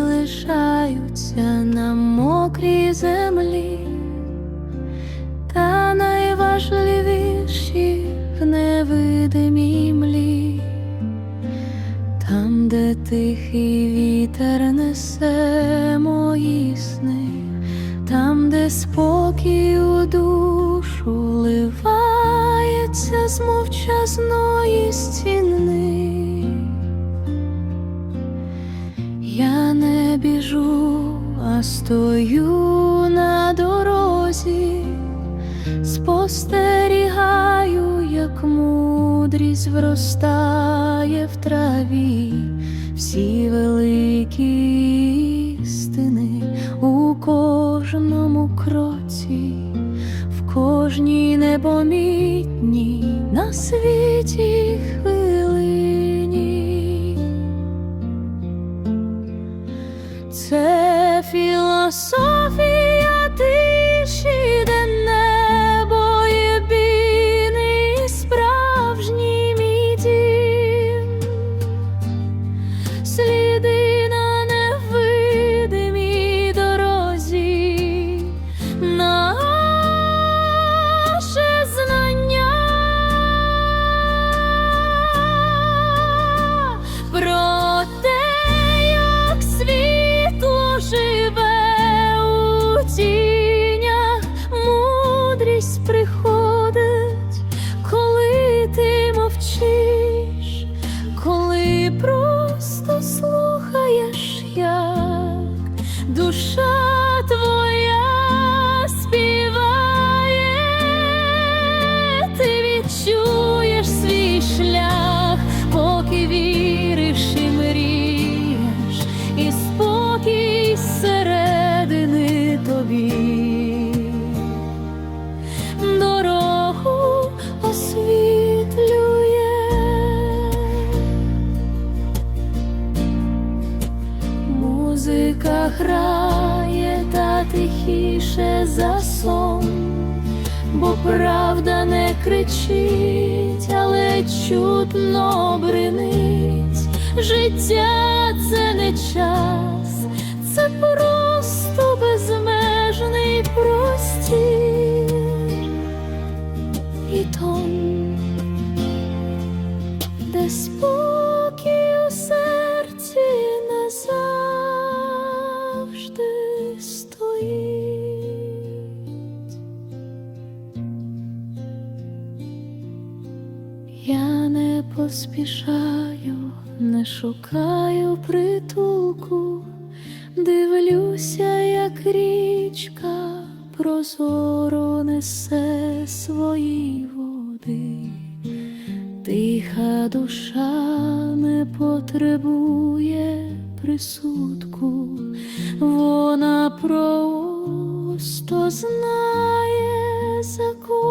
лишаються на мокрій землі, та найважливіші в невидимій млі, там, де тихий вітер несе мої сни, там, де спокій у душу ливається з мовчазної стіни. Біжу, а стою на дорозі, спостерігаю, як мудрість вростає в траві, всі великі істини у кожному кроці, в кожній непомітній на світі хвилині. so she за сон, бо правда не кричить, але чутно бринить. Життя це не час, це просто безмежний простір і тон, Я не поспішаю, не шукаю притулку, дивлюся, як річка прозоро несе свої води. Тиха душа не потребує присудку, вона просто знає свободи.